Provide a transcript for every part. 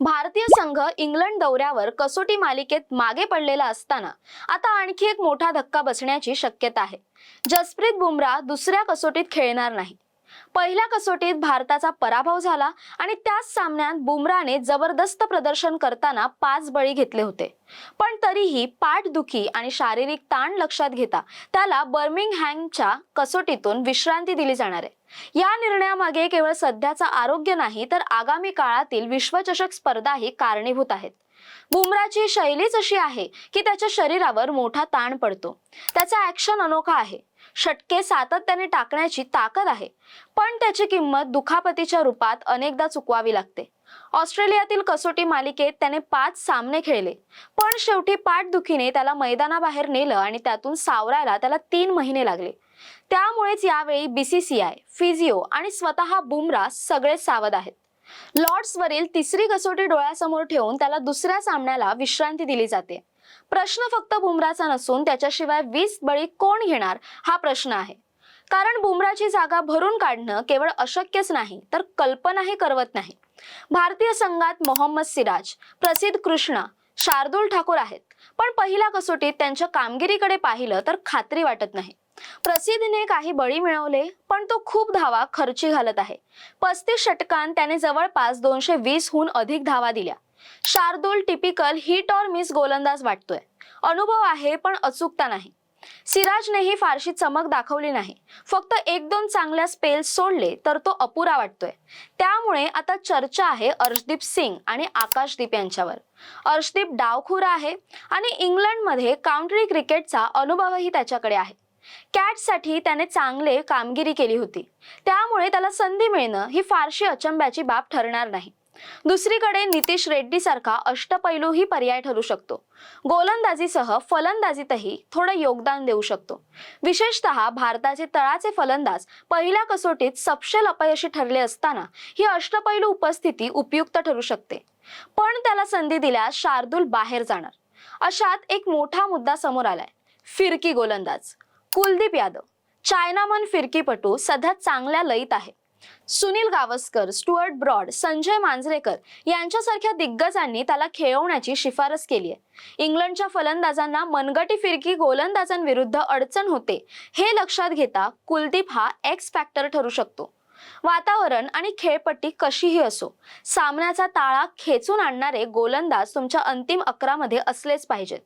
भारतीय संघ इंग्लंड दौऱ्यावर कसोटी मालिकेत मागे पडलेला असताना आता आणखी एक मोठा धक्का बसण्याची शक्यता आहे. जसप्रीत बुमराह दुसऱ्या कसोटीत खेळणार नाही. पहिल्या कसोटीत भारताचा पराभव झाला आणि त्याच सामन्यात बुमराने जबरदस्त प्रदर्शन करताना पाच बळी घेतले होते. पण तरीही पाठदुखी आणि शारीरिक ताण लक्षात घेता त्याला बर्मिंगहॅमच्या कसोटीतून विश्रांती दिली जाणार आहे. या निर्णयामागे केवळ सध्याचं आरोग्य नाही तर आगामी काळातील विश्वचषक स्पर्धाही कारणीभूत आहेत. बुमराची शैलीच अशी आहे की त्याच्या शरीरावर मोठा ताण पडतो. त्याचा ऍक्शन अनोखा आहे. षटके सातत्याने टाकण्याची ताकद आहे. पण त्याची किंमत दुखापतीच्या रूपात अनेकदा चुकवावी लागते. ऑस्ट्रेलियातील कसोटी मालिकेत त्याने पाच सामने खेळले. पण शेवटी पाठदुखीने त्याला मैदानाबाहेर नेलं आणि त्यातून सावरायला त्याला तीन महिने लागले. त्यामुळेच यावेळी बीसीसीआय फिजिओ आणि स्वतः बुमरा सगळे सावध आहेत. लॉर्ड्सवरील तिसरी कसोटी डोळ्यासमोर ठेवून त्याला दुसऱ्या सामन्याला विश्रांती दिली जाते. प्रश्न फक्त बुमराचा नसून त्याच्याशिवाय वीस बळी कोण घेणार हा प्रश्न आहे. कारण बुमराची जागा भरून काढणं केवळ अशक्यच नाही तर कल्पनाही करवत नाही. भारतीय संघात मोहम्मद सिराज प्रसिद्ध कृष्णा शार्दुल ठाकूर आहेत. पण पहिल्या कसोटीत त्यांच्या कामगिरीकडे पाहिलं तर खात्री वाटत नाही. प्रसिद्धीने काही बळी मिळवले पण तो खूप धावा खर्ची घालत आहे. पस्तीस षटकांत त्याने जवळपास दोनशे वीस हून अधिक धावा दिल्या. शार्दुल टिपिकल हिट और मिस गोलंदाज वाटतोय. अनुभव आहे पण अचूकता नाही. सिराजनेही फारशी चमक दाखवली नाही. फक्त एक दोन चांगल्या स्पेल सोडले तर तो अपुरा वाटतोय. त्यामुळे आता चर्चा आहे अर्शदीप सिंग आणि आकाशदीप यांच्यावर. अर्शदीप डावखुरा आहे आणि इंग्लंडमध्ये काउंट्री क्रिकेटचा अनुभवही त्याच्याकडे आहे. कॅटसाठी त्याने चांगले कामगिरी केली होती. त्यामुळे त्याला संधी मिळणं ही फारशी अचंब्याची बाब ठरणार नाही. दुसरीकडे नितीश रेड्डी सारखा अष्टपैलूही पर्याय ठरू शकतो. गोलंदाजीसह फलंदाजीतही थोडं योगदान देऊ शकतो. विशेषतः भारताचे तळाचे फलंदाज पहिल्या कसोटीत सपशेल अपयशी ठरले असताना ही अष्टपैलू उपस्थिती उपयुक्त ठरू शकते. पण त्याला संधी दिल्यास शार्दूल बाहेर जाणार. अशात एक मोठा मुद्दा समोर आलाय. फिरकी गोलंदाज. कुलदीप यादव चायनामन फिरकीपटू सध्या चांगल्या लयीत आहे. सुनील गावस्कर स्टुअर्ट ब्रॉड संजय मांजरेकर यांच्यासारख्या दिग्गजांनी त्याला खेळवण्याची शिफारस केली आहे इंग्लंडच्या फलंदाजांना मनगटी फिरकी गोलंदाजांविरुद्ध अडचण होते हे लक्षात घेता कुलदीप हा एक्स फॅक्टर ठरू शकतो. वातावरण आणि खेळपट्टी कशीही असो सामन्याचा ताळा खेचून आणणारे गोलंदाज तुमच्या अंतिम अकरामध्ये असलेच पाहिजेत.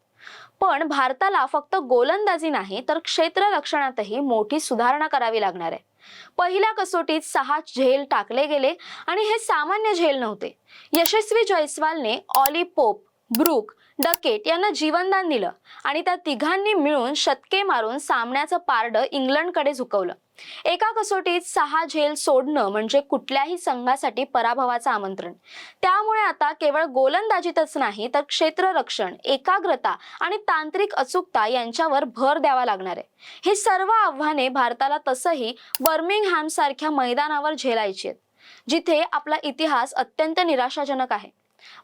पण भारताला फक्त गोलंदाजी नाही तर क्षेत्ररक्षणातही मोठी सुधारणा करावी लागणार आहे. पहिल्या कसोटीत सहा झेल टाकले गेले आणि हे सामान्य झेल नव्हते. यशस्वी जयस्वालने ऑली पोप ब्रुक डकेट यांना जीवनदान दिलं आणि त्या तिघांनी मिळून शतके मारून सामन्याचं पारडं इंग्लंडकडे झुकवलं. एका कसोटीत सहा झेल सोडणं म्हणजे कुठल्याही संघासाठी पराभवाचं आमंत्रण. त्यामुळे आता केवळ गोलंदाजीतच नाही तर क्षेत्ररक्षण एकाग्रता आणि तांत्रिक अचूकता यांच्यावर भर द्यावा लागणार आहे. ही सर्व आव्हाने भारताला तसंही बर्मिंगहॅम सारख्या मैदानावर झेलायची आहेत जिथे आपला इतिहास अत्यंत निराशाजनक आहे.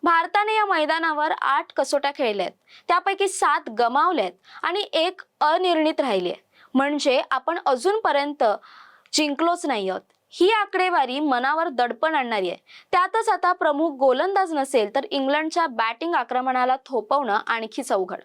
भारताने या मैदानावर आठ कसोट्या खेळल्यात. त्यापैकी सात गमावल्यात आणि एक अनिर्णित राहिली आहे म्हणजे आपण अजूनपर्यंत जिंकलोच नाही आहोत. ही आकडेवारी मनावर दडपण आणणारी आहे त्यातच आता प्रमुख गोलंदाज नसेल तर इंग्लंडच्या बॅटिंग आक्रमणाला थोपवणं आणखीच अवघड.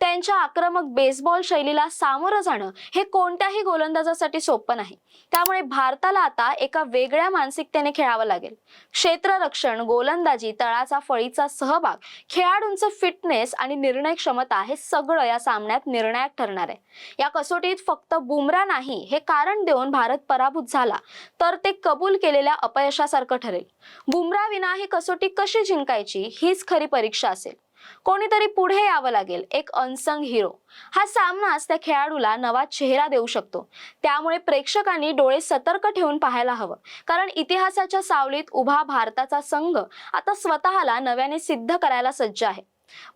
त्यांच्या आक्रमक बेसबॉल शैलीला सामोरं जाणं हे कोणत्याही गोलंदाजासाठी सोपं नाही. त्यामुळे भारताला आता एका वेगळ्या मानसिकतेने खेळावं लागेल. क्षेत्ररक्षण गोलंदाजी तळाचा फळीचा सहभाग खेळाडूंचं फिटनेस आणि निर्णय क्षमता हे सगळं या सामन्यात निर्णायक ठरणार आहे. या कसोटीत फक्त बुमरा नाही हे कारण देऊन भारत पराभूत झाला तर ते कबूल केलेल्या अपयशासारखं ठरेल. बुमरा विना ही कसोटी कशी जिंकायची हीच खरी परीक्षा असेल. कोणीतरी पुढे यावं लागेल एक अनसंग हिरो हा सामनाच त्या खेळाडूला नवा चेहरा देऊ शकतो. त्यामुळे प्रेक्षकांनी डोळे सतर्क ठेवून पाहायला हवं. कारण इतिहासाच्या सावलीत उभा भारताचा संघ आता स्वतःला नव्याने सिद्ध करायला सज्ज आहे.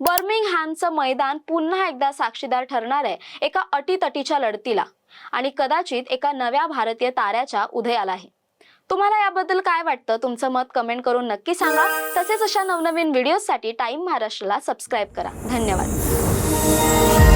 बर्मिंगहॅमचं मैदान पुन्हा एकदा साक्षीदार ठरणार आहे एका अटीतटीच्या लढतीला. आणि कदाचित एका नव्या भारतीय ताऱ्याच्या उदयालाही तुम्हाला याबद्दल काय वाटतं? तुमचं मत कमेंट करून नक्की सांगा. तसेच अशा नवनवीन व्हिडिओसाठी टाईम महाराष्ट्राला सबस्क्राईब करा. धन्यवाद.